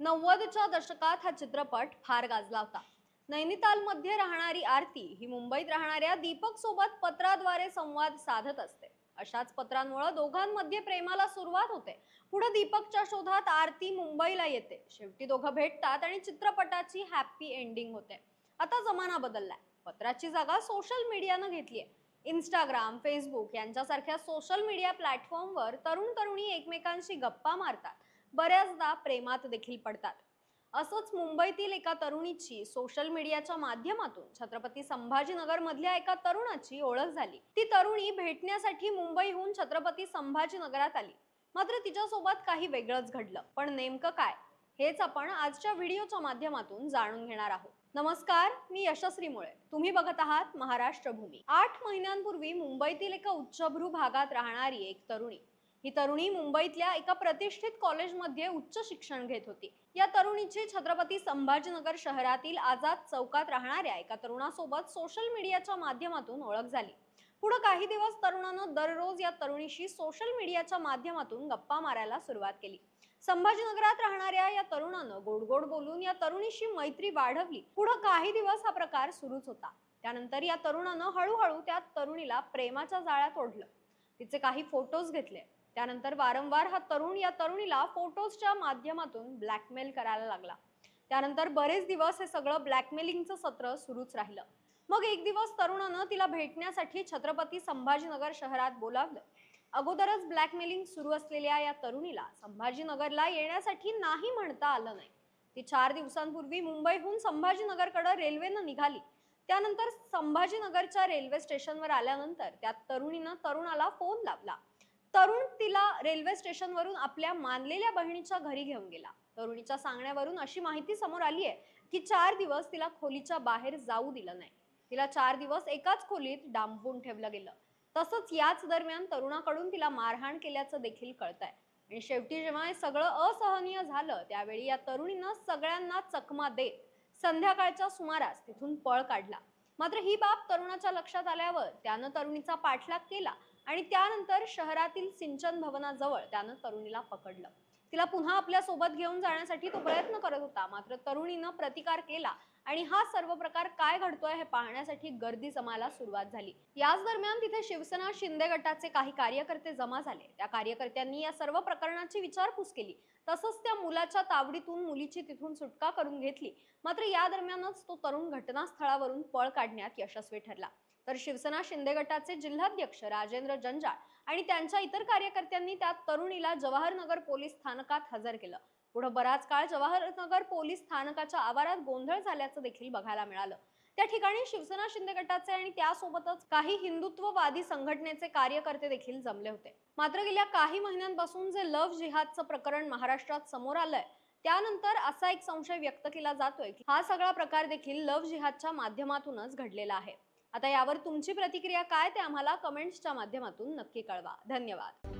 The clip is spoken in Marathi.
नव्वदच्या दशकात हा चित्रपट फार गाजला होता. नैनितालमध्ये राहणारी आरती ही मुंबईत राहणाऱ्या दीपक सोबत पत्राद्वारे संवाद साधत असते. अशाच पत्रांमुळे दोघांमध्ये प्रेमाला सुरुवात होते. पुढे दीपकच्या शोधात आरती मुंबईला येते. शेवटी दोघं भेटतात आणि चित्रपटाची हॅप्पी एंडिंग होते. आता जमाना बदललाय. पत्राची जागा सोशल मीडियानं घेतली आहे इंस्टाग्राम फेसबुक यांच्यासारख्या सोशल मीडिया प्लॅटफॉर्मवर तरुण तरुणी एकमेकांशी गप्पा मारतात. बऱ्याचदा प्रेमात देखील पडतात. असंच मुंबईतील एका तरुणीची सोशल मीडियाच्या माध्यमातून छत्रपती संभाजीनगर मधल्या एका तरुणाची ओळख झाली. ती तरुणी भेटण्यासाठी मुंबईहून छत्रपती संभाजीनगरात आली. मात्र तिच्यासोबत काही वेगळंच घडलं. पण नेमकं काय? हेच आपण आजच्या व्हिडिओच्या माध्यमातून जाणून घेणार आहोत. नमस्कार मी यशस्वी मुळे. तुम्ही बघत आहात महाराष्ट्र भूमी. आठ महिन्यांपूर्वी मुंबईतील एका उच्चभ्रू भागात राहणारी एक तरुणी ही तरुणी मुंबईतल्या एका प्रतिष्ठित कॉलेजमध्ये उच्च शिक्षण घेत होती. या तरुणीची छत्रपती संभाजीनगर शहरातील आझाद चौकात राहणाऱ्या एका तरुणासोबत सोशल मीडियाच्या माध्यमातून ओळख झाली. पुढे काही दिवस तरुणानं दररोज या तरुणीशी सोशल मीडियाच्या माध्यमातून गप्पा मारायला सुरुवात केली. संभाजीनगरात राहणाऱ्या या तरुणानं गोड गोड बोलून या तरुणीशी मैत्री वाढवली. पुढे काही दिवस हा प्रकार सुरूच होता. त्यानंतर या तरुणानं हळूहळू त्या तरुणीला प्रेमाच्या जाळ्यात ओढलं तिचे काही फोटोज घेतले. त्यानंतर वारंवार हा तरुण या तरुणीला फोटोजच्या माध्यमातून ब्लॅकमेल करायला लागला. त्यानंतर बरेच दिवस हे सगळं ब्लॅकमेलिंगचं सत्र सुरूच राहिलं. मग एक दिवस तरुणानं तिला भेटण्यासाठी छत्रपती संभाजीनगर शहरात बोलावलं. अगोदरच ब्लॅकमेलिंग सुरू असलेल्या या तरुणीला संभाजीनगरला येण्यासाठी नाही म्हणता आलं नाही. ती चार दिवसांपूर्वी मुंबईहून संभाजीनगरकडे रेल्वेनं निघाली. त्यानंतर संभाजीनगरच्या रेल्वे स्टेशनवर आल्यानंतर त्या तरुणीनं तरुणाला फोन लावला. तरुण तिला रेल्वे स्टेशनवरून आपल्या मानलेल्या बहिणीच्या घरी घेऊन गेला. तरुणीच्या सांगण्यावरून अशी माहिती समोर आली आहे की चार दिवस तिला खोलीच्या बाहेर जाऊ दिलं नाही. तिला चार दिवस एकाच खोलीत डांबून ठेवलं गेलं. तसंच याच दरम्यान तरुणाकडून तिला मारहाण केल्याचं देखील कळतंय. आणि शेवटी जेव्हा हे सगळं असहनीय झालं त्यावेळी या तरुणीनं सगळ्यांना चकमा देत संध्याकाळच्या सुमारास तिथून पळ काढला. मात्र ही बाब तरुणाच्या लक्षात आल्यावर त्यानं तरुणीचा पाठलाग केला आणि त्यानंतर शहरातील सिंचन भवनाजवळ त्यानं तरुणीला पकडलं. तिला पुन्हा आपल्यासोबत घेऊन जाण्यासाठी तो प्रयत्न करत होता मात्र तरुणीनं प्रतिकार केला आणि हा सर्व प्रकार काय घडतोय हे पाहण्यासाठी गर्दी जमायला सुरुवात झाली. याच दरम्यान तिथे शिवसेना शिंदे गटाचे काही कार्यकर्ते जमा झाले. त्या कार्यकर्त्यांनी या सर्व प्रकरणाची विचारपूस केली. तसंच त्या मुलाच्या तावडीतून मुलीची तिथून सुटका करून घेतली. मात्र या दरम्यानच तो तरुण घटनास्थळावरून पळ काढण्यात यशस्वी ठरला. तर शिवसेना शिंदे गटाचे जिल्हाध्यक्ष राजेंद्र जंजाळ आणि त्यांच्या इतर कार्यकर्त्यांनी त्या तरुणीला जवाहरनगर पोलीस स्थानकात हजर केलं. पुढे बराच काळ जवाहरनगर पोलीस स्थानकाच्या आवारात गोंधळ झाल्याचं देखील बघायला मिळालं. त्या ठिकाणी शिवसेना शिंदे गटाचे आणि त्यासोबतच काही हिंदुत्ववादी संघटनेचे कार्यकर्ते देखील जमले होते. मात्र गेल्या काही महिन्यांपासून जे लव्ह जिहादचं प्रकरण महाराष्ट्रात समोर आलंय त्यानंतर असा एक संशय व्यक्त केला जातोय की हा सगळा प्रकार देखील लव्ह जिहादच्या माध्यमातूनच घडलेला आहे. आता यावर तुमची प्रतिक्रिया काय ते आम्हाला कमेंट्सच्या माध्यमातून नक्की कळवा. धन्यवाद.